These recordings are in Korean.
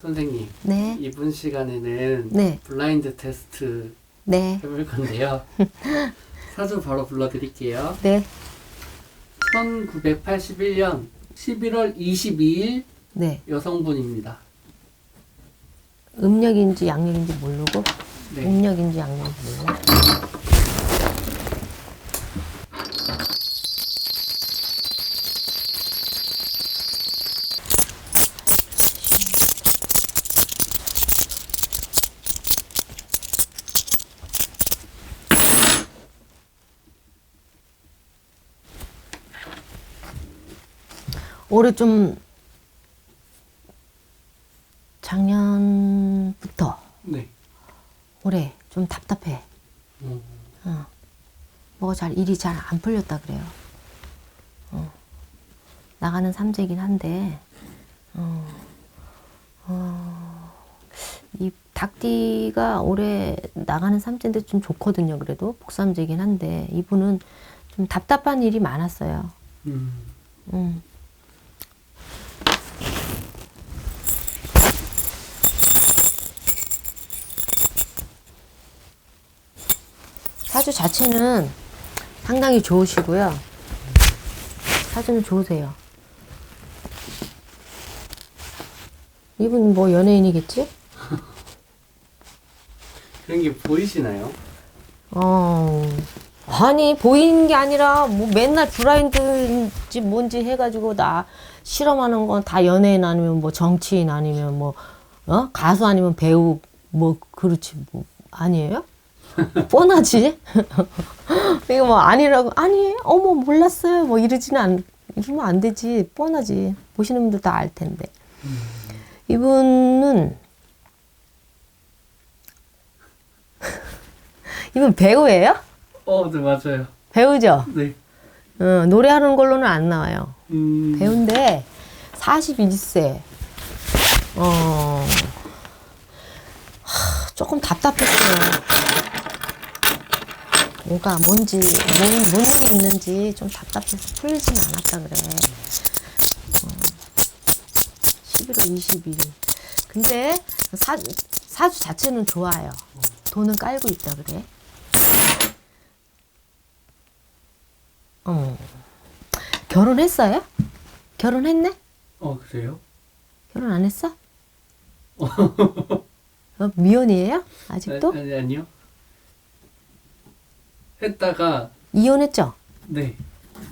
선생님, 네, 이번 시간에는 네, 블라인드 테스트 네, 해볼 건데요. 사주 바로 불러드릴게요. 네, 1981년 11월 22일 네. 여성분입니다. 음력인지 양력인지 모르고 네. 음력인지 양력인지 몰라. 올해 좀 작년부터 네. 올해 좀 답답해. 어, 어. 뭐가 잘 일이 잘 안 풀렸다 그래요. 어. 나가는 삼재긴 한데, 어. 어. 이 닭띠가 올해 나가는 삼재인데 좀 좋거든요. 그래도 복삼재긴 한데 이분은 좀 답답한 일이 많았어요. 음, 음. 사주 자체는 상당히 좋으시고요. 사주는 좋으세요. 이분 뭐 연예인이겠지? 그런 게 보이시나요? 어. 아니, 보이는 게 아니라, 뭐 맨날 브라인드인지 뭔지 해가지고 나 실험하는 건 다 연예인 아니면 뭐 정치인 아니면 뭐, 어? 가수 아니면 배우, 뭐, 그렇지, 뭐, 아니에요? 뻔하지? 이거 뭐 아니라고, 아니, 어머, 몰랐어요. 뭐 이러지는 안, 이러면 안 되지. 뻔하지. 보시는 분들 다 알 텐데. 이분은, 이분 배우예요? 어, 네, 맞아요. 배우죠? 네. 어, 노래하는 걸로는 안 나와요. 음, 배우인데 41세. 어. 하, 조금 답답했어요. 뭐가 뭔지 뭔, 뭔 일이 있는지 좀 답답해서 풀리진 않았다 그래. 어, 11월 22일. 근데 사, 사주 자체는 좋아요. 돈은 깔고 있다 그래. 어. 결혼했어요? 결혼했네? 어, 그래요? 결혼 안 했어? 어, 미혼이에요? 아직도? 아니, 아니요. 했다가, 이혼했죠? 네.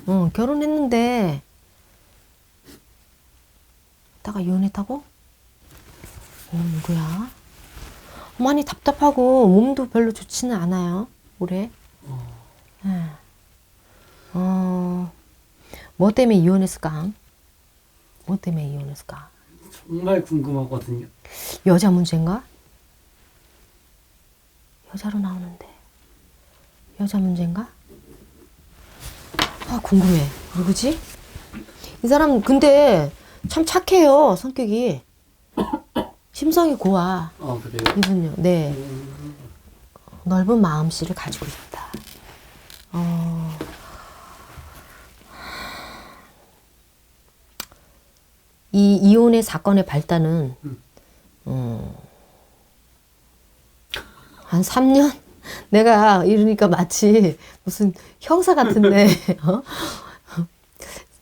응, 결혼했는데 다가 이혼했다고? 어, 누구야? 많이 답답하고 몸도 별로 좋지는 않아요. 올해. 예. 어, 뭐 때문에 이혼했을까? 뭐 때문에 이혼했을까? 정말 궁금하거든요. 여자 문제인가? 여자로 나오는데 여자 문제인가? 아 궁금해 누구지? 이 사람 근데 참 착해요 성격이 심성이 고와 어, 그래요? 이분요 네 음, 넓은 마음씨를 가지고 있다 어, 이 이혼의 사건의 발단은 음. 음, 한 3년? 내가 이러니까 마치 무슨 형사 같은데, 어?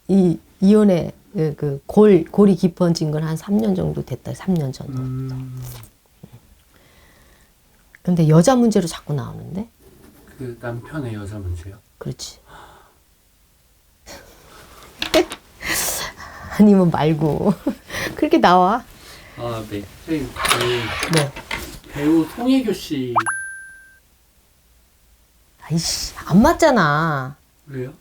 이, 이혼의 그, 그 골, 골이 깊어진 건 한 3년 정도 됐다, 3년 정도. 음, 근데 여자 문제로 자꾸 나오는데? 그 남편의 여자 문제요? 그렇지. 아니면 말고. 그렇게 나와. 아, 네. 선생님, 그 네. 배우 송혜교 씨, 아이씨, 안 맞잖아. 왜요?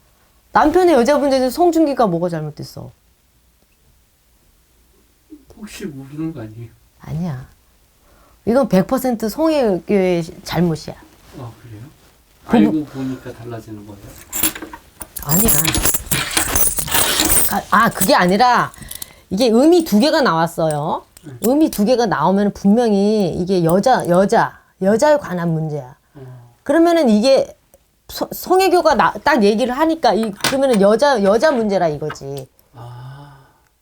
남편의 여자 문제는 송중기가 뭐가 잘못됐어? 혹시 모르는 거 아니에요? 아니야. 이건 100% 송혜교의 잘못이야. 아, 그래요? 알고 보니까 달라지는 거예요? 아니야. 아, 아, 그게 아니라 이게 음이 두 개가 나왔어요. 음이 두 개가 나오면 분명히 이게 여자, 여자, 여자에 관한 문제야. 어, 그러면은 이게 소- 송혜교가 나, 딱 얘기를 하니까 이 그러면은 여자 여자 문제라 이거지. 아,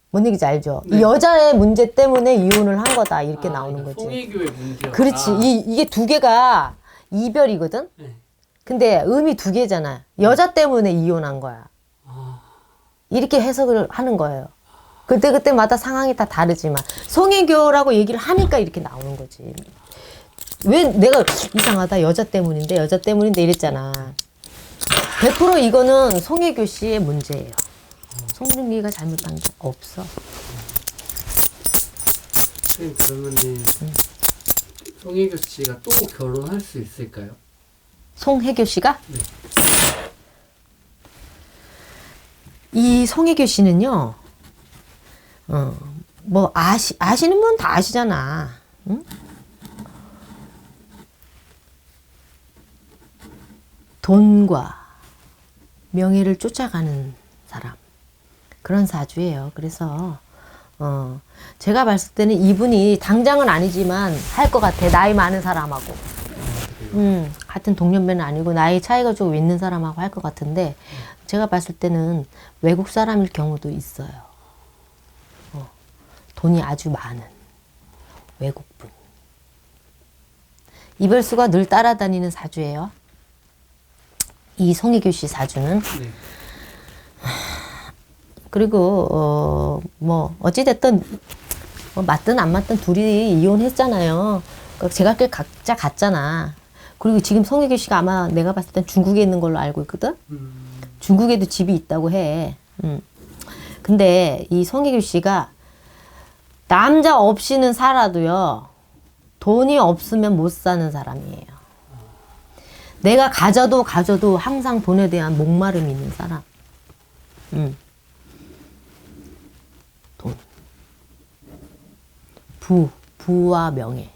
뭔 얘기인지 알죠? 네. 이 여자의 문제 때문에 이혼을 한 거다 이렇게 아, 나오는 거지. 송혜교의 문제였다. 그렇지. 이, 이게 두 개가 이별이거든. 네. 근데 의미 두 개잖아. 여자 때문에 이혼한 거야. 아, 이렇게 해석을 하는 거예요. 그때 그때마다 상황이 다 다르지만 송혜교라고 얘기를 하니까 이렇게 나오는 거지. 왜 내가 이상하다 여자 때문인데 여자 때문인데 이랬잖아. 100% 이거는 송혜교 씨의 문제예요. 송중기가 잘못한 게 없어. 선생님 그러면은 송혜교 씨가 또 결혼할 수 있을까요? 송혜교 씨가 네. 이 송혜교 씨는요. 어, 뭐 아시 아시는 분 다 아시잖아. 응? 돈과 명예를 쫓아가는 사람. 그런 사주예요. 그래서 어, 제가 봤을 때는 이분이 당장은 아니지만 할 것 같아. 나이 많은 사람하고. 음, 같은 동년배는 아니고 나이 차이가 좀 있는 사람하고 할 것 같은데 제가 봤을 때는 외국 사람일 경우도 있어요. 어, 돈이 아주 많은 외국분. 이별수가 늘 따라다니는 사주예요. 이 송혜교 씨 사주는 네. 그리고 어, 뭐 어찌 됐든 뭐 맞든 안 맞든 둘이 이혼했잖아요. 그러니까 제각길 각자 갔잖아. 그리고 지금 송혜교 씨가 아마 내가 봤을 땐 중국에 있는 걸로 알고 있거든. 음, 중국에도 집이 있다고 해. 음. 근데 이 송혜교 씨가 남자 없이는 살아도요. 돈이 없으면 못 사는 사람이에요. 내가 가져도 가져도 항상 돈에 대한 목마름이 있는 사람. 음. 돈. 부, 부와 명예.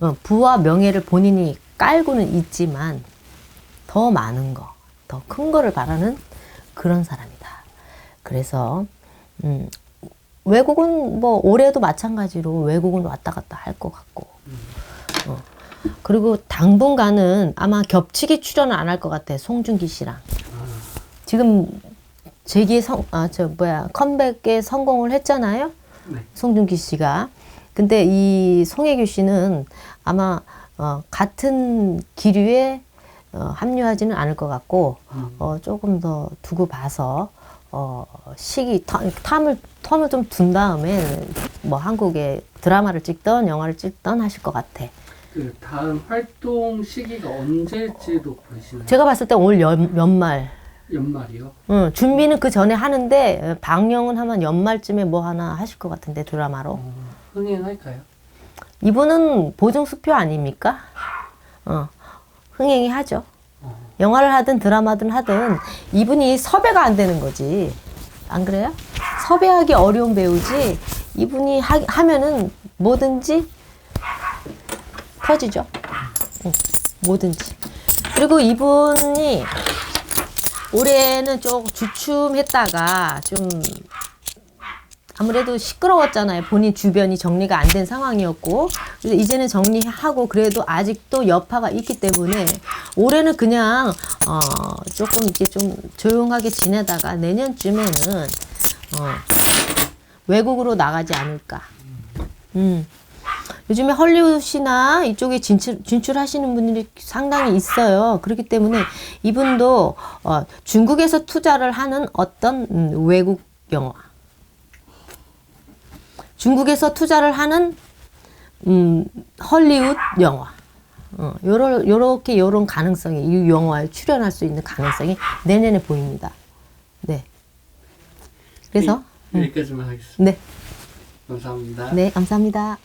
어, 부와 명예를 본인이 깔고는 있지만 더 많은 거, 더 큰 거를 바라는 그런 사람이다. 그래서 음, 외국은 뭐 올해도 마찬가지로 외국은 왔다 갔다 할 것 같고, 어, 그리고 당분간은 아마 겹치기 출연을 안 할 것 같아 송중기 씨랑. 지금 재기 성, 아, 저 뭐야 컴백에 성공을 했잖아요. 네. 송중기 씨가. 근데 이 송혜교 씨는 아마 어, 같은 기류에 어, 합류하지는 않을 것 같고 음. 어, 조금 더 두고 봐서 어, 시기 텀- 텀을 텀을 좀 둔 다음에 뭐 한국에 드라마를 찍던 영화를 찍던 하실 것 같아. 그 다음 활동 시기가 언제일지도 보이시나요? 제가 봤을 때 올 연말 연말이요? 응, 준비는 그 전에 하는데 방영은 하면 연말쯤에 뭐 하나 하실 것 같은데 드라마로. 어, 흥행할까요? 이분은 보증 수표 아닙니까? 어, 흥행이 하죠. 어, 영화를 하든 드라마든 하든 이분이 섭외가 안 되는 거지. 안 그래요? 섭외하기 어려운 배우지. 이분이 하, 하면은 뭐든지 터지죠. 응, 뭐든지. 그리고 이분이 올해는 좀 주춤했다가 좀 아무래도 시끄러웠잖아요. 본인 주변이 정리가 안 된 상황이었고. 이제는 정리하고 그래도 아직도 여파가 있기 때문에 올해는 그냥, 어, 조금 이렇게 좀 조용하게 지내다가 내년쯤에는, 어, 외국으로 나가지 않을까. 음. 요즘에 헐리우드나 이쪽에 진출, 진출하시는 분들이 상당히 있어요. 그렇기 때문에 이분도, 어, 중국에서 투자를 하는 어떤 음, 외국 영화. 중국에서 투자를 하는 음, 헐리우드 영화. 어, 요렇게 요런 가능성이 이 영화에 출연할 수 있는 가능성이 내년에 보입니다. 네. 그래서 네, 여기까지만 하겠습니다. 네. 감사합니다. 네, 감사합니다.